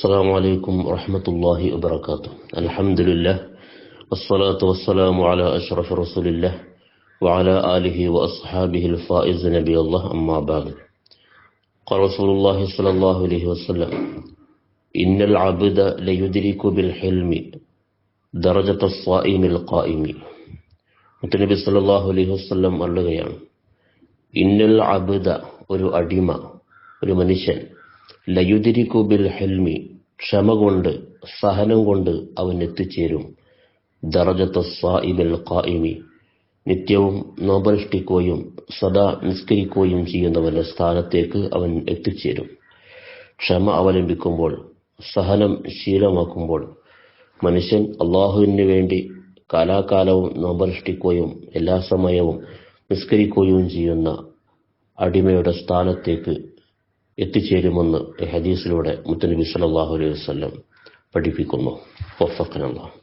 السلام عليكم ورحمة الله وبركاته الحمد لله والصلاة والسلام على أشرف رسول الله وعلى آله وأصحابه الفائز نبي الله أما بعد قال رسول الله صلى الله عليه وسلم إن العبد ليدرك بالحلم درجة الصائم القائم മുത്തനബി സല്ലല്ലാഹു അലൈഹി വസല്ലം പറയുകയാണ് ഇന്നൽ അബ്ദ ഒരു അടിമ ഒരു മനുഷ്യൻ ലയുദിരിക്കു ബിൽ ഹെൽമി ക്ഷമ കൊണ്ട് സഹനം കൊണ്ട് അവൻ എത്തിച്ചേരും. ദറജത്ത സായിബിൽ ഖായിമി നിത്യവും നോപരിഷ്ഠിക്കുകയും സദാ നിസ്കരിക്കുകയും ചെയ്യുന്നവന്റെ സ്ഥാനത്തേക്ക് അവൻ എത്തിച്ചേരും. ക്ഷമ അവലംബിക്കുമ്പോൾ സഹനം ശീലമാക്കുമ്പോൾ മനുഷ്യൻ അള്ളാഹുവിന് വേണ്ടി കാലാകാലവും നോപരിഷ്ഠിക്കുകയും എല്ലാ സമയവും നിസ്കരിക്കുകയും ചെയ്യുന്ന അടിമയുടെ സ്ഥാനത്തേക്ക് എത്തിച്ചേരുമെന്ന് ഹദീസിലൂടെ മുത്തനബി സല്ലല്ലാഹു അലൈഹി വസല്ലം പഠിപ്പിക്കുന്നു. വഫഖനല്ലാഹ്.